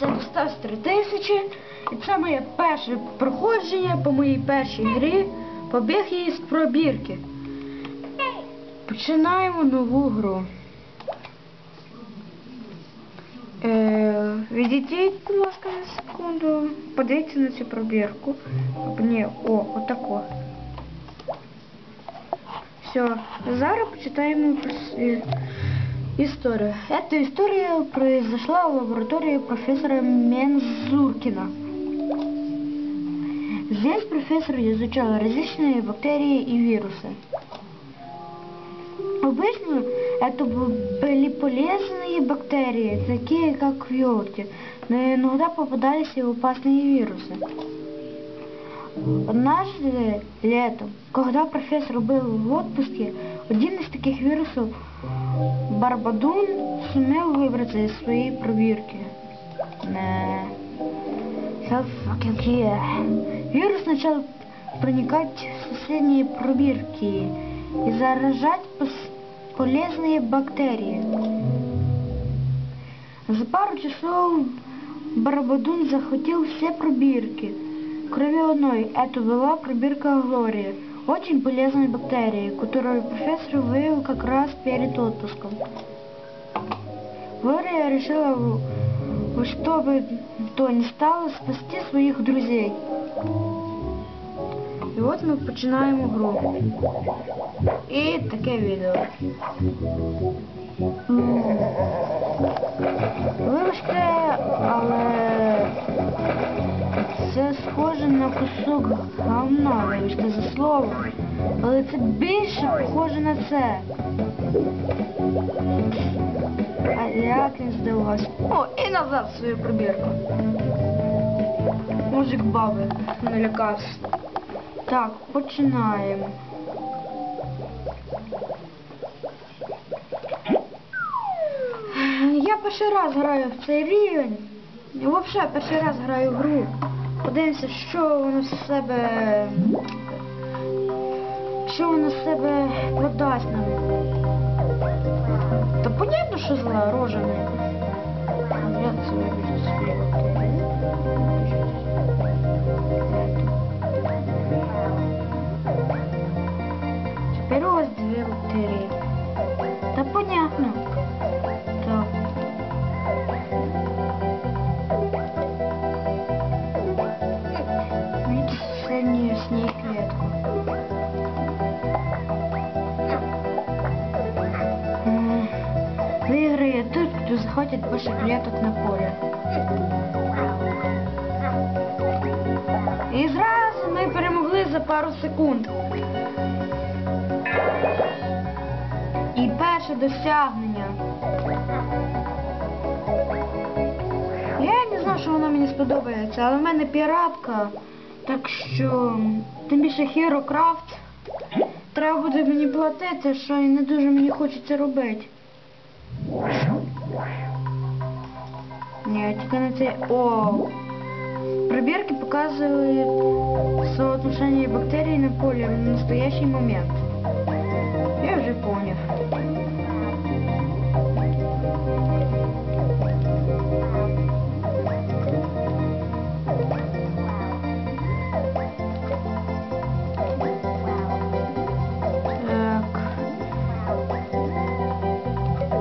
Це Стас 3000 і це моє перше проходження по моїй першій грі Побіг її з пробірки. Починаємо нову гру. Е, відійдіть, будь ласка, на секунду. Подивіться на цю пробірку. Ні, о, отако. Все, зараз почитаємо История. Эта история произошла в лаборатории профессора Мензуркина. Здесь профессор изучал различные бактерии и вирусы. Обычно это были полезные бактерии, такие как вьетки, но иногда попадались и опасные вирусы. Однажды летом, когда профессор был в отпуске, один из таких вирусов Барбадун сумел выбраться из своей пробирки. Не. Fucking yeah. Вирус начал проникать в соседние пробирки и заражать полезные бактерии. За пару часов Барбадун захватил все пробирки, кроме одной. Это была пробирка Глории, очень полезной бактерии, которую профессор выявил как раз перед отпуском. Глория решила в- во что бы то ни стало спасти своих друзей. І от ми починаємо гру. І таке відео. М. Вибачте, але це схоже на кусок говна, вибачте за слово. Але це більше схоже на це. А як він здавався? О, і назад свою пробірку. Мужик баби налякався. Так, починаємо. Я перший раз граю в цей рівень. І взагалі перший раз граю в гру. Подивимося, що воно з себе. Що воно з себе продасть нам. Та понятно, що зла рожа. Я це захватит больше клеток на поле. І зразу ми перемогли за пару секунд. І перше досягнення. Я не знаю, що воно мені сподобається, але в мене піратка. Так що, тим більше Craft. Треба буде мені платити, що і не дуже мені хочеться робити. Нет, тільки на. О! проверки показывают соотношение бактерий на поле в настоящий момент. Я уже понял. Так.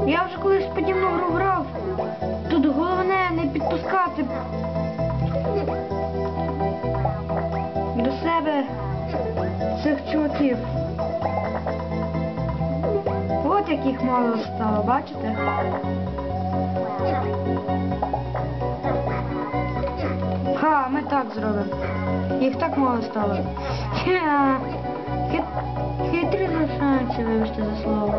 Я уже. Підпускати до себе цих чуваків. От яких мало стало, бачите? Ха, ми так зробимо. Їх так мало стало. Хитрі зашанці, вибачте за слово.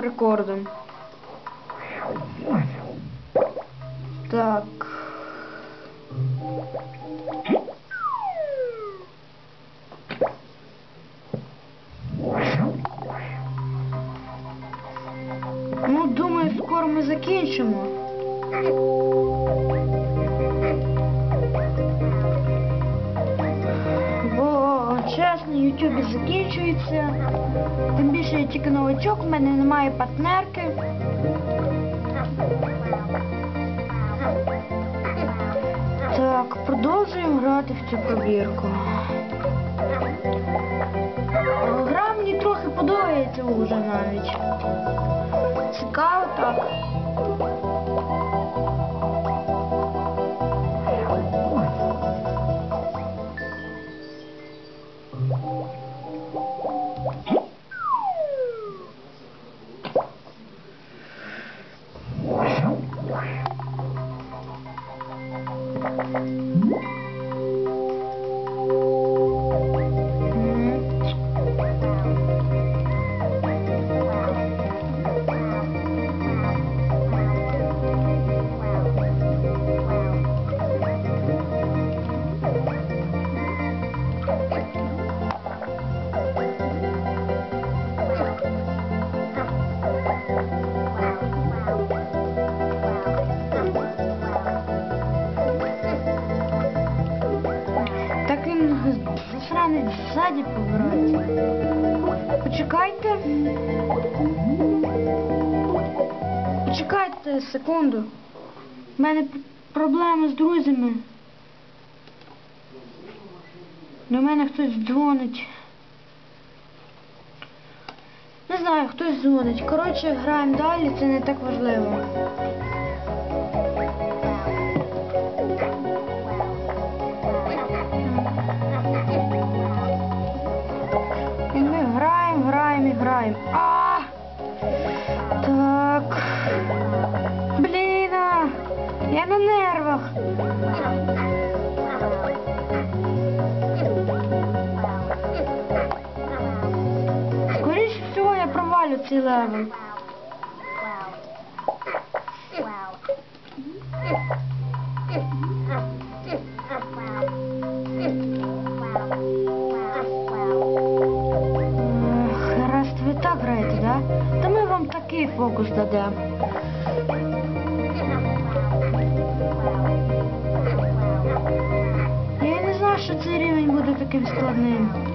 рекордом. Так. Ну, думаю, скоро ми закінчимо. Чесно, YouTube закінчується. Тим більше я тільки новачок, в мене немає партнерки. Так, продовжуємо грати в цю пробірку. Гра мені трохи подобається уже навіть. Цікаво так. Засранець ззаді поворотить. Почекайте. Почекайте секунду. У мене проблеми з друзями. До мене хтось дзвонить. Не знаю, хтось дзвонить. Коротше, граємо далі, це не так важливо. Левел. Ех, Раз так граєте, да? Та ми вам такий фокус дадемо. Я не знав, що цей рівень буде таким складним.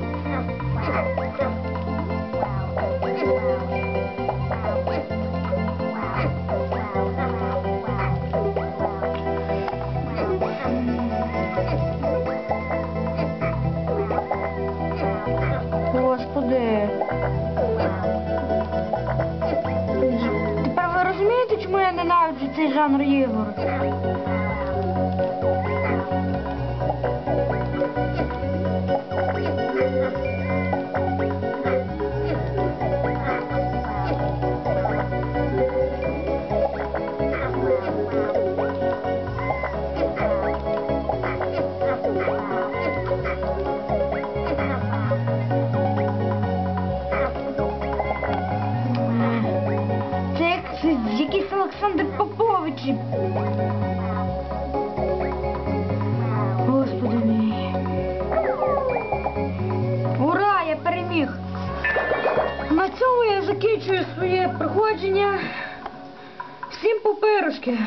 розумієте, чому я ненавиджу Господи мій. Ура, я переміг. На цьому я закінчую своє проходження. Всім пупирушки.